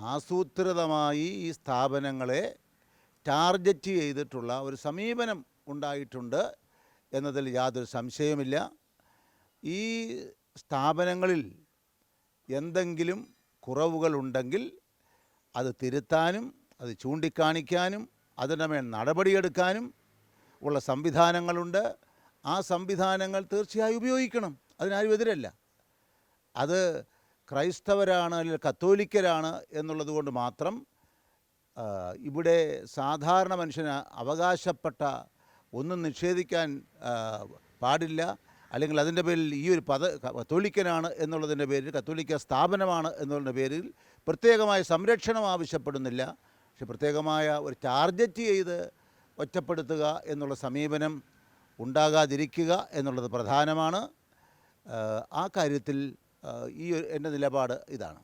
ആസൂത്രിതമായി ഈ സ്ഥാപനങ്ങളെ ടാർഗറ്റ് ചെയ്തിട്ടുള്ള ഒരു സമീപനം ഉണ്ടായിട്ടുണ്ട് എന്നതിൽ യാതൊരു സംശയവുമില്ല. ഈ സ്ഥാപനങ്ങളിൽ എന്തെങ്കിലും കുറവുകളുണ്ടെങ്കിൽ അത് തിരുത്താനും അത് ചൂണ്ടിക്കാണിക്കാനും അതിനമേൽ മേൽ നടപടിയെടുക്കാനും ഉള്ള സംവിധാനങ്ങളുണ്ട്. ആ സംവിധാനങ്ങൾ തീർച്ചയായും ഉപയോഗിക്കണം. അതിനാരും എതിരല്ല. അത് ക്രൈസ്തവരാണ് അല്ലെങ്കിൽ കത്തോലിക്കരാണ് എന്നുള്ളത് കൊണ്ട് മാത്രം ഇവിടെ സാധാരണ മനുഷ്യന് അവകാശപ്പെട്ട ഒന്നും നിഷേധിക്കാൻ പാടില്ല. അല്ലെങ്കിൽ അതിന്റെ പേരിൽ ഈ ഒരു പദ കത്തോലിക്കനാണ് എന്നുള്ളതിന്റെ പേരിൽ കത്തോലിക്ക സ്ഥാപനമാണ് എന്നുള്ളതിന്റെ പേരിൽ പ്രത്യേകമായ സംരക്ഷണം ആവശ്യപ്പെടുന്നില്ല. പക്ഷെ പ്രത്യേകമായ ഒരു ടാർഗറ്റ് ചെയ്ത് ഒറ്റപ്പെടുത്തുക എന്നുള്ള സമീപനം ഉണ്ടാകാതിരിക്കുക എന്നുള്ളത് പ്രധാനമാണ്. ആ, കാര്യത്തിൽ ഈ എന്റെ നിലപാട് ഇതാണ്.